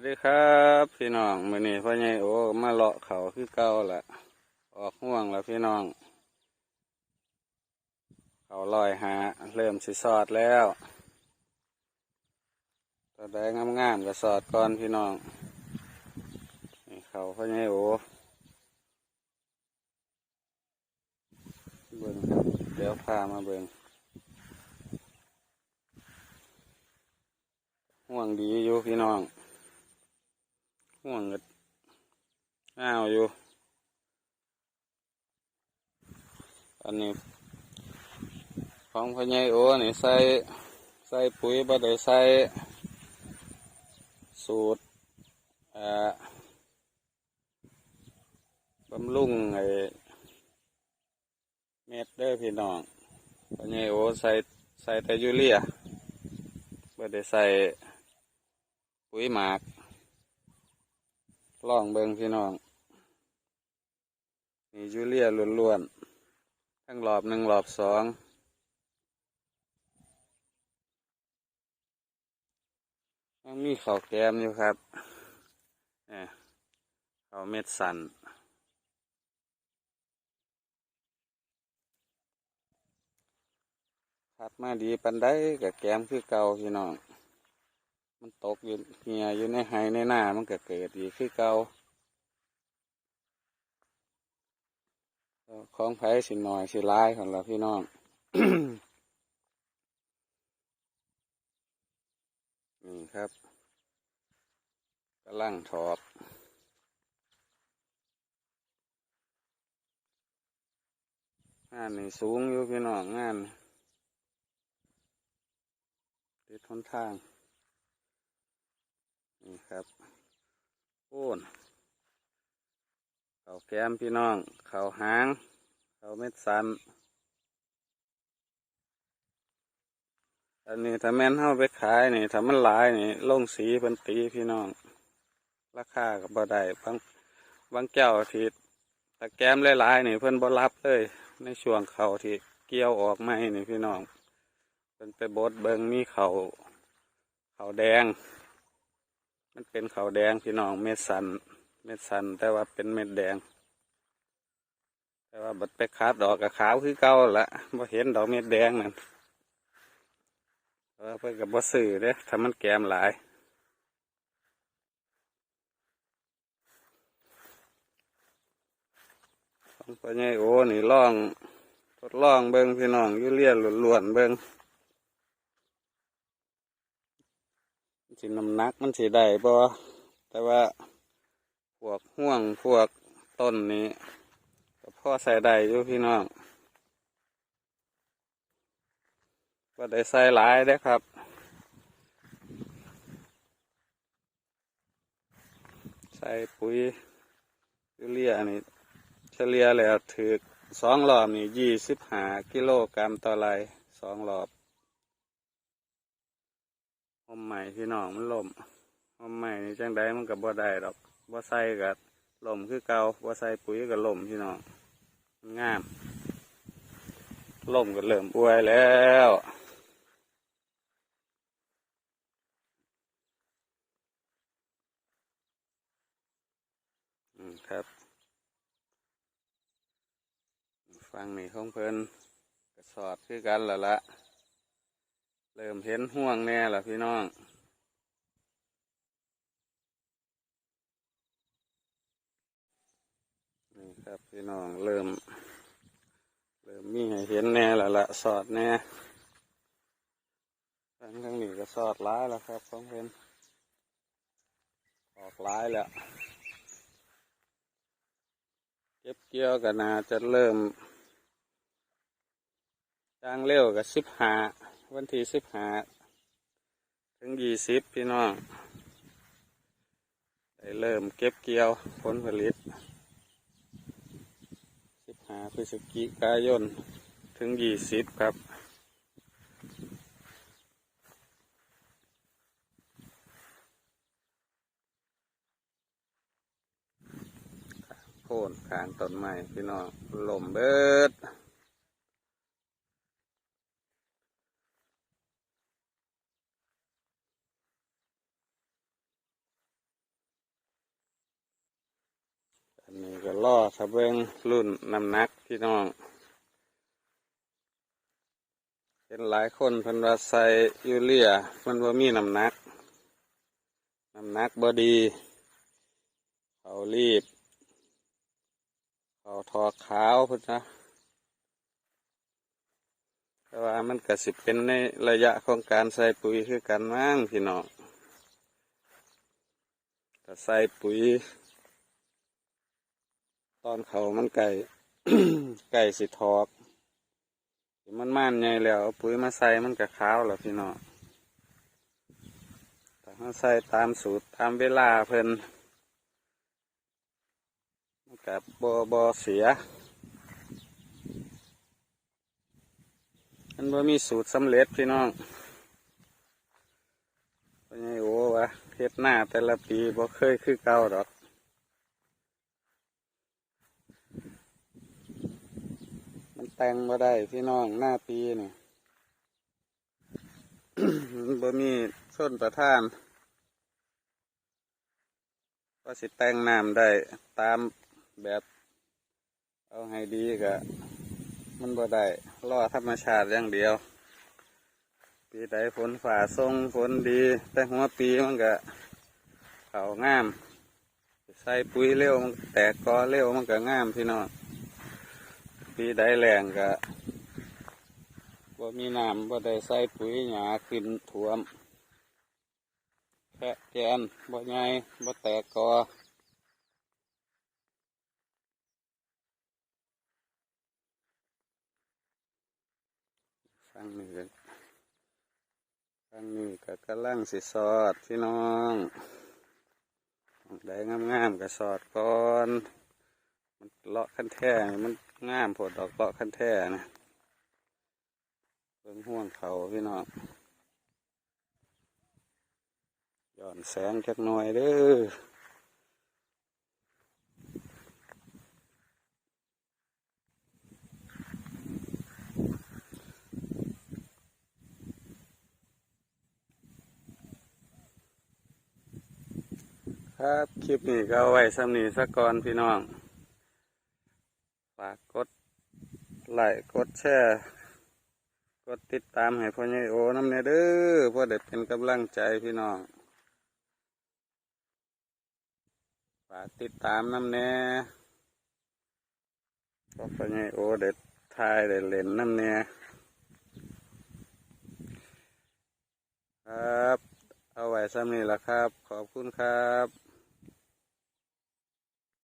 วัสดีครับพี่น้องมื้อนี้พ่อใหญ่โอ้มาเลาะเขาคือเก่าละออกห่วงแล้วพี่น้อง เขาลอยหาเริ่มสิสอดแล้วตัวใดงามๆก็สอดก่อนพี่น้องเขาพ่อใหญ่โอ้เบิ่งครับเดี๋ยวพามาเบิ่งห่วงดีอยู่พี่น้อง ห่วงก็อ้าวอยู่ อันนี้ของพ่อใหญ่โอ้นี่ใส่ใส่ปุ๋ยบ่ได้ใส่สูตรอ่อบำรุงไอ้เม็ดเด้อพี่น้องพ่อใหญ่โอ้ใส่ใส่แต่ยูเรียบ่ได้ใส่ปุ๋ยหมาก ลองเบิงพี่น้องนี่ยูเรียล้วนๆ ทั้งรอบหนึ่งรอบสอง ยังมีเขาแกมอยู่ครับเนี่ยข้าเม็ดสันขัดมาดีปันได้กับแกมคือเก่าพี่น้อง มันตกอยู่เหียอยู่ในไฮในหน้ามันก็เกิดดีคือเก่าของไผ่สิหน่อยสิร้ายของเราพี่น้องนี่ครับกำลังถอกงานนี่สูงอยู่พี่น้องงานติดทนทาง ครับโอ้นเขาแก้มพี่น้อง เขาหาง เขาเม็ดสันอันนี้ถ้าแม่นเฮาไปขายนี่ถ้ามันหลายนี่ลงสีเป็นตีพี่น้อง ราคาก็บ่ได้บางบางแก้วที่ตะแก้มหลายๆนี่เพิ่นบ่รับเลย ในช่วงเขาที่เกี่ยวออกไม่นี่พี่น้องเพิ่นไปบดเบิงมีเขาเขาแดง มันเป็นเขาวแดงพี่น้องเม็ดสันเม็ดสันแต่ว่าเป็นเม็ดแดง แต่ว่าบัดไปคัดดอกกับขาวคือเก่าละบ่เห็นดอกเม็ดแดงนั่นเออเพิ่นกับบ่ซื้อเด้ถ้ามันแกมหลายของปัญญาโอ้นี่ลองทดลองเบิ่งพี่น้องอยู่เลียนล้วนๆเบิ่ง สิน้ำหนักมันสิได้บ่แต่ว่าพวกห่วงพวกต้นนี้ก็พ่อใส่ได้อยู่พี่น้องก็ได้ใส่หลายเด้ครับใส่ปุ๋ยยูเรียนี่เฉลี่ยแล้วถือสองรอบนี่ยี่สิบห้ากิโลกรัมต่อไรสองรอบ หอมใหม่พี่น้องมันล่มหอมใหม่นี่จังใดมันกับบ่ได้ดอกบ่ใส่กับล่มคือเกาบ่ใส่ปุ๋ยกับล่มพี่น้องมันงามล่มก็เริ่มอวยแล้วอืมครับฟังนี่ของเพิ่นกระสอดคือกันแล้วละ เริ่มเห็นห่วงแน่ละพี่น้องนี่ครับพี่น้องเริ่ม เริ่มมีให้เห็นแน่ล้วละสอดแน่ทั้งทั้งนี้ก็สอดร้ายแล้วครับของเพิ่นออกร้ายแล้วเก็บเกี่ยวกันนาจะเริ่มจ้างเร็วกับสิบหา วันที่สิบห้าถึงยี่สิบพี่น้องได้เริ่มเก็บเกี่ยวผลผลิตสิบห้าพฤศจิกายนถึงยี่สิบครับโค่นขางต้นไม้พี่น้องลมเบิด นี่ก็ล่อทะเบิงรุ่นน้ำหนักพี่น้องเห็นหลายคนเพิ่นว่าใส่ยูเรียเพิ่นว่ามีน้ำหนัก น้ำหนักบอดีเขารีบเขาทอขาวเพิ่นนะแต่ว่ามันก็สิเป็นในระยะของการใส่ปุ๋ยคือกันมั้งพี่น้องถ้าใส่ปุ๋ย ตอนเขามันไก่ไก่สิทอกมันม่านใหญ่แล้วเอาปุ๋ยมาใส่มันก็ขาวแล้วพี่น้องแต่ถ้าใส่ตามสูตรตามเวลาเพิ่นมันกับบอบอเสียมันบ่มีสูตรสำเร็จพี่น้องเป็นไงโอ้วะเฮ็ดหน้าแต่ละปีบ่เคยคือเก่าดอก มันแต่งมาได้พี่น้องหน้าปีนี่มันบ่มีส้นประทานก็สิแต่งน้ำได้ตามแบบเอาให้ดีกะ มันบ่ได้รอธรรมชาติอย่างเดียว ปีใดฝนฝ่าทรงฝนดี แต่หัวปีมันก็เขางาม ใส่ปุ๋ยเร็วมันแตกกอเร็วมันก็งามพี่น้อง ปีใดแรงก็บ่มีน้ำบ่ได้ใส่ปุ๋ยหยาขึ้นท่วมแค่แกนบ่ใหญ่บ่แตกกอฟังนี่กันฟังนี่ก็กำลังสิสอดพี่น้องได้งามๆก็สอดก่อน มันเลาะขั้นแท่มันงามผดดอกเลาะขั้นแท่นะเบิ่งห่วงเขาพี่น้องย้อนแสงจักหน่อยเด้อครับ คลิปนี้ก็เอาไว้สำนีสักก่อนพี่น้อง ฝากกดไลค์กดแชร์กดติดตามให้พ่อใหญ่โอน้ำเนเด้อเพื่อได้เป็นกำลังใจพี่น้องฝากติดตามน้ำแน่ก็พ่อใหญ่โอเด็ดทายเด็ดเล่นน้ำแน่ครับ เอาไว้ซ้ำนี้ละครับ ขอบคุณครับ